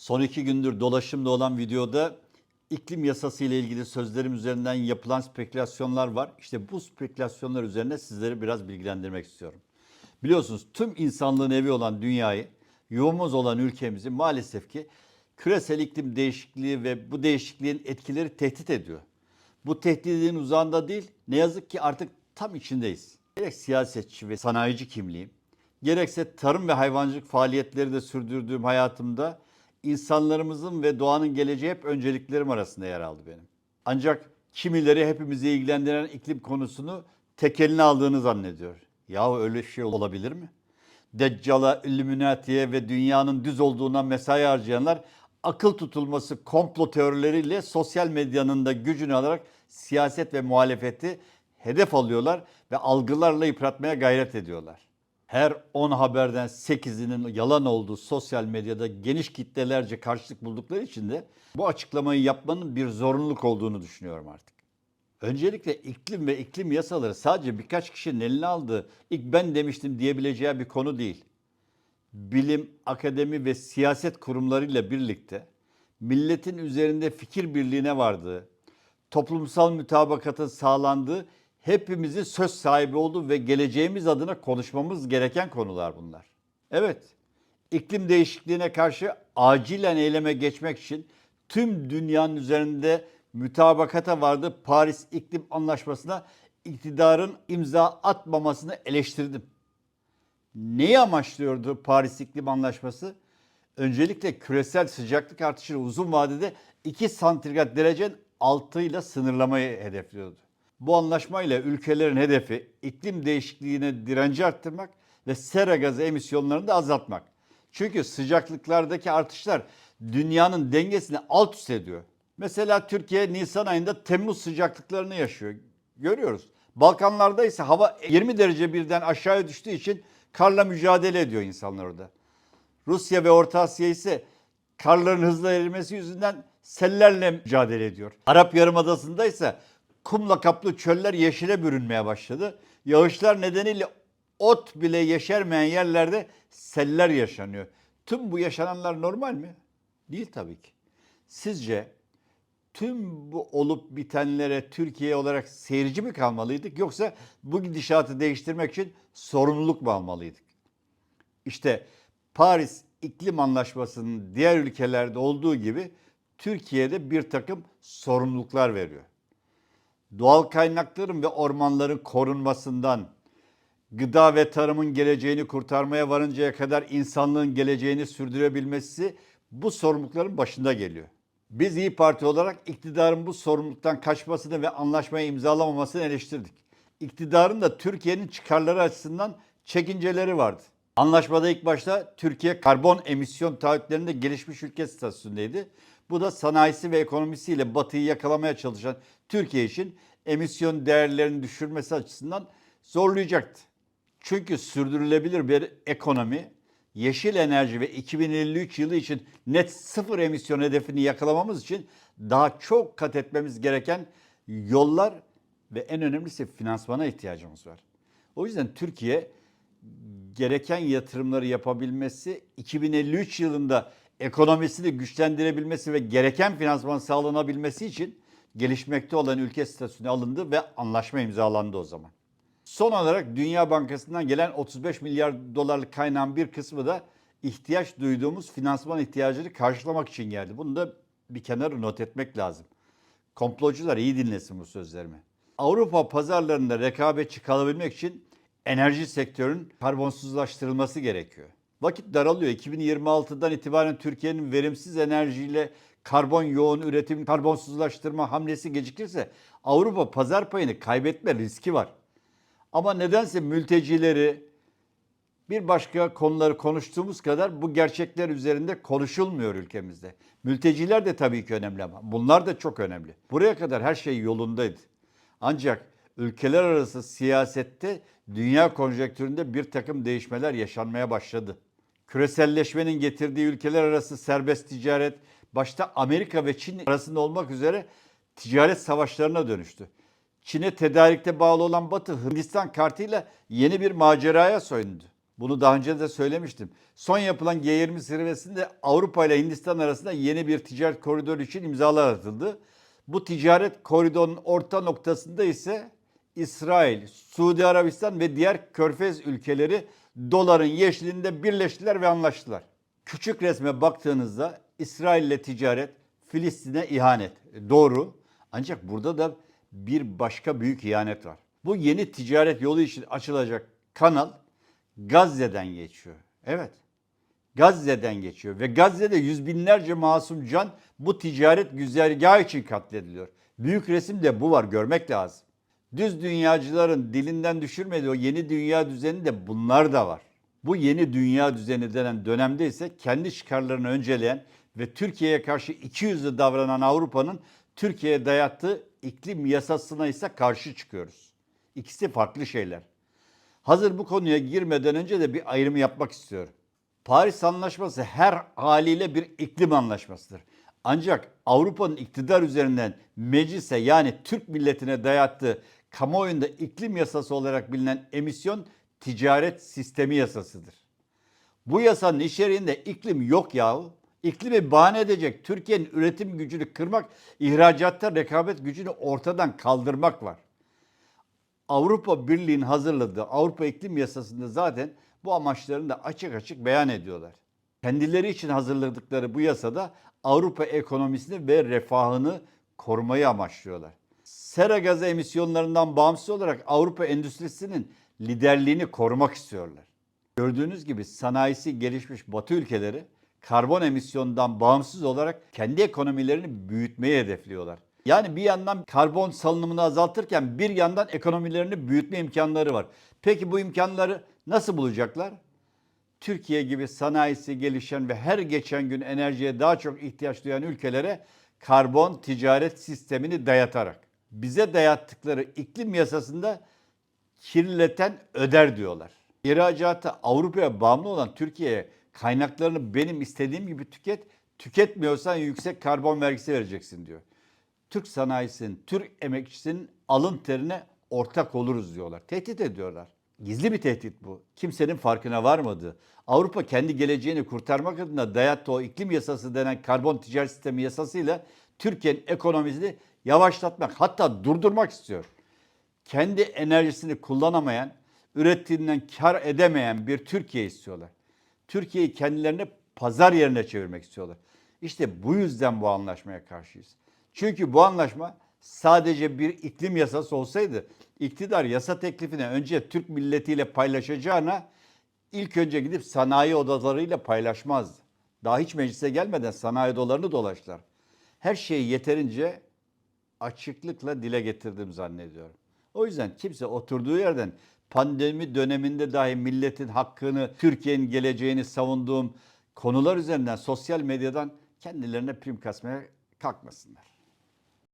Son iki gündür dolaşımda olan videoda iklim yasası ile ilgili sözlerim üzerinden yapılan spekülasyonlar var. İşte bu spekülasyonlar üzerine sizleri biraz bilgilendirmek istiyorum. Biliyorsunuz tüm insanlığın evi olan dünyayı, yuvamız olan ülkemizi maalesef ki küresel iklim değişikliği ve bu değişikliğin etkileri tehdit ediyor. Bu tehdidin uzağında değil, ne yazık ki artık tam içindeyiz. Gerek siyasetçi ve sanayici kimliğim, gerekse tarım ve hayvancılık faaliyetleri de sürdürdüğüm hayatımda insanlarımızın ve doğanın geleceği hep önceliklerim arasında yer aldı benim. Ancak kimileri hepimizi ilgilendiren iklim konusunu tek eline aldığını zannediyor. Yahu öyle şey olabilir mi? Deccal'a, Illuminati'ye ve dünyanın düz olduğuna mesai harcayanlar akıl tutulması komplo teorileriyle sosyal medyanın da gücünü alarak siyaset ve muhalefeti hedef alıyorlar ve algılarla yıpratmaya gayret ediyorlar. Her 10 haberden 8'inin yalan olduğu sosyal medyada geniş kitlelerce karşılık buldukları için de bu açıklamayı yapmanın bir zorunluluk olduğunu düşünüyorum artık. Öncelikle iklim ve iklim yasaları sadece birkaç kişinin eline aldığı ilk ben demiştim diyebileceği bir konu değil. Bilim, akademi ve siyaset kurumlarıyla birlikte milletin üzerinde fikir birliğine vardığı, toplumsal mütabakatın sağlandığı, hepimizin söz sahibi olduğu ve geleceğimiz adına konuşmamız gereken konular bunlar. Evet, iklim değişikliğine karşı acilen eyleme geçmek için tüm dünyanın üzerinde mütabakata vardığı Paris İklim Anlaşması'na iktidarın imza atmamasını eleştirdim. Neyi amaçlıyordu Paris İklim Anlaşması? Öncelikle küresel sıcaklık artışını uzun vadede 2 santigrat derecenin altıyla sınırlamayı hedefliyordu. Bu anlaşmayla ülkelerin hedefi iklim değişikliğine direnci arttırmak ve sera gazı emisyonlarını da azaltmak. Çünkü sıcaklıklardaki artışlar dünyanın dengesini alt üst ediyor. Mesela Türkiye Nisan ayında Temmuz sıcaklıklarını yaşıyor. Görüyoruz. Balkanlarda ise hava 20 derece birden aşağıya düştüğü için karla mücadele ediyor insanlar orada. Rusya ve Orta Asya ise karların hızla erimesi yüzünden sellerle mücadele ediyor. Arap Yarımadası'nda ise kumla kaplı çöller yeşile bürünmeye başladı. Yağışlar nedeniyle ot bile yeşermeyen yerlerde seller yaşanıyor. Tüm bu yaşananlar normal mi? Değil tabii ki. Sizce tüm bu olup bitenlere Türkiye olarak seyirci mi kalmalıydık yoksa bu gidişatı değiştirmek için sorumluluk mu almalıydık? İşte Paris İklim Anlaşması'nın diğer ülkelerde olduğu gibi Türkiye'de bir takım sorumluluklar veriyor. Doğal kaynakların ve ormanların korunmasından, gıda ve tarımın geleceğini kurtarmaya varıncaya kadar insanlığın geleceğini sürdürebilmesi bu sorumlulukların başında geliyor. Biz İyi Parti olarak iktidarın bu sorumluluktan kaçmasını ve anlaşmaya imzalamamasını eleştirdik. İktidarın da Türkiye'nin çıkarları açısından çekinceleri vardı. Anlaşmada ilk başta Türkiye karbon emisyon taahhütlerinde gelişmiş ülke statüsündeydi. Bu da sanayisi ve ekonomisiyle batıyı yakalamaya çalışan Türkiye için emisyon değerlerini düşürmesi açısından zorlayacaktı. Çünkü sürdürülebilir bir ekonomi, yeşil enerji ve 2053 yılı için net sıfır emisyon hedefini yakalamamız için daha çok kat etmemiz gereken yollar ve en önemlisi finansmana ihtiyacımız var. O yüzden Türkiye gereken yatırımları yapabilmesi, 2053 yılında ekonomisini güçlendirebilmesi ve gereken finansman sağlanabilmesi için gelişmekte olan ülke statüsüne alındı ve anlaşma imzalandı o zaman. Son olarak Dünya Bankası'ndan gelen 35 milyar dolarlık kaynağın bir kısmı da ihtiyaç duyduğumuz finansman ihtiyacını karşılamak için geldi. Bunu da bir kenara not etmek lazım. Komplocular iyi dinlesin bu sözlerimi. Avrupa pazarlarında rekabetçi kalabilmek için enerji sektörünün karbonsuzlaştırılması gerekiyor. Vakit daralıyor. 2026'dan itibaren Türkiye'nin verimsiz enerjiyle karbon yoğun üretim, karbonsuzlaştırma hamlesi gecikirse Avrupa pazar payını kaybetme riski var. Ama nedense mültecileri bir başka konuları konuştuğumuz kadar bu gerçekler üzerinde konuşulmuyor ülkemizde. Mülteciler de tabii ki önemli ama bunlar da çok önemli. Buraya kadar her şey yolundaydı. Ancak ülkeler arası siyasette dünya konjektüründe bir takım değişmeler yaşanmaya başladı. Küreselleşmenin getirdiği ülkeler arası serbest ticaret başta Amerika ve Çin arasında olmak üzere ticaret savaşlarına dönüştü. Çin'e tedarikte bağlı olan Batı Hindistan kartıyla yeni bir maceraya soyundu. Bunu daha önce de söylemiştim. Son yapılan G20 zirvesinde Avrupa ile Hindistan arasında yeni bir ticaret koridoru için imzalar atıldı. Bu ticaret koridorunun orta noktasında ise İsrail, Suudi Arabistan ve diğer körfez ülkeleri doların yeşilinde birleştiler ve anlaştılar. Küçük resme baktığınızda İsrail ile ticaret, Filistin'e ihanet. Doğru. Ancak burada da bir başka büyük ihanet var. Bu yeni ticaret yolu için açılacak kanal Gazze'den geçiyor. Evet. Gazze'den geçiyor ve Gazze'de yüz binlerce masum can bu ticaret güzergahı için katlediliyor. Büyük resimde bu var görmek lazım. Düz dünyacıların dilinden düşürmediği o yeni dünya düzeninde bunlar da var. Bu yeni dünya düzeni denen dönemde ise kendi çıkarlarını önceleyen ve Türkiye'ye karşı ikiyüzlü davranan Avrupa'nın Türkiye'ye dayattığı iklim yasasına ise karşı çıkıyoruz. İkisi farklı şeyler. Hazır bu konuya girmeden önce de bir ayrımı yapmak istiyorum. Paris Anlaşması her haliyle bir iklim anlaşmasıdır. Ancak Avrupa'nın iktidar üzerinden meclise yani Türk milletine dayattığı kamuoyunda iklim yasası olarak bilinen emisyon ticaret sistemi yasasıdır. Bu yasanın içeriğinde iklim yok yahu. İklimi bahane edecek Türkiye'nin üretim gücünü kırmak, ihracatta rekabet gücünü ortadan kaldırmak var. Avrupa Birliği'nin hazırladığı Avrupa İklim Yasası'nda zaten bu amaçlarını da açık açık beyan ediyorlar. Kendileri için hazırladıkları bu yasada Avrupa ekonomisini ve refahını korumayı amaçlıyorlar. Sera gazı emisyonlarından bağımsız olarak Avrupa endüstrisinin liderliğini korumak istiyorlar. Gördüğünüz gibi sanayisi gelişmiş Batı ülkeleri karbon emisyonundan bağımsız olarak kendi ekonomilerini büyütmeyi hedefliyorlar. Yani bir yandan karbon salınımını azaltırken bir yandan ekonomilerini büyütme imkanları var. Peki bu imkanları nasıl bulacaklar? Türkiye gibi sanayisi gelişen ve her geçen gün enerjiye daha çok ihtiyaç duyan ülkelere karbon ticaret sistemini dayatarak. Bize dayattıkları iklim yasasında kirleten öder diyorlar. İhracatı Avrupa'ya bağımlı olan Türkiye'ye kaynaklarını benim istediğim gibi tüket, tüketmiyorsan yüksek karbon vergisi vereceksin diyor. Türk sanayisinin, Türk emekçisinin alın terine ortak oluruz diyorlar. Tehdit ediyorlar. Gizli bir tehdit bu. Kimsenin farkına varmadığı. Avrupa kendi geleceğini kurtarmak adına dayattığı o iklim yasası denen karbon ticaret sistemi yasasıyla Türkiye'nin ekonomisini yavaşlatmak hatta durdurmak istiyor. Kendi enerjisini kullanamayan, ürettiğinden kar edemeyen bir Türkiye istiyorlar. Türkiye'yi kendilerine pazar yerine çevirmek istiyorlar. İşte bu yüzden bu anlaşmaya karşıyız. Çünkü bu anlaşma sadece bir iklim yasası olsaydı iktidar yasa teklifini önce Türk milletiyle paylaşacağına ilk önce gidip sanayi odalarıyla paylaşmazdı. Daha hiç meclise gelmeden sanayi odalarını dolaştılar. Her şeyi yeterince açıklıkla dile getirdim zannediyorum. O yüzden kimse oturduğu yerden pandemi döneminde dahi milletin hakkını, Türkiye'nin geleceğini savunduğum konular üzerinden sosyal medyadan kendilerine prim kasmaya kalkmasınlar.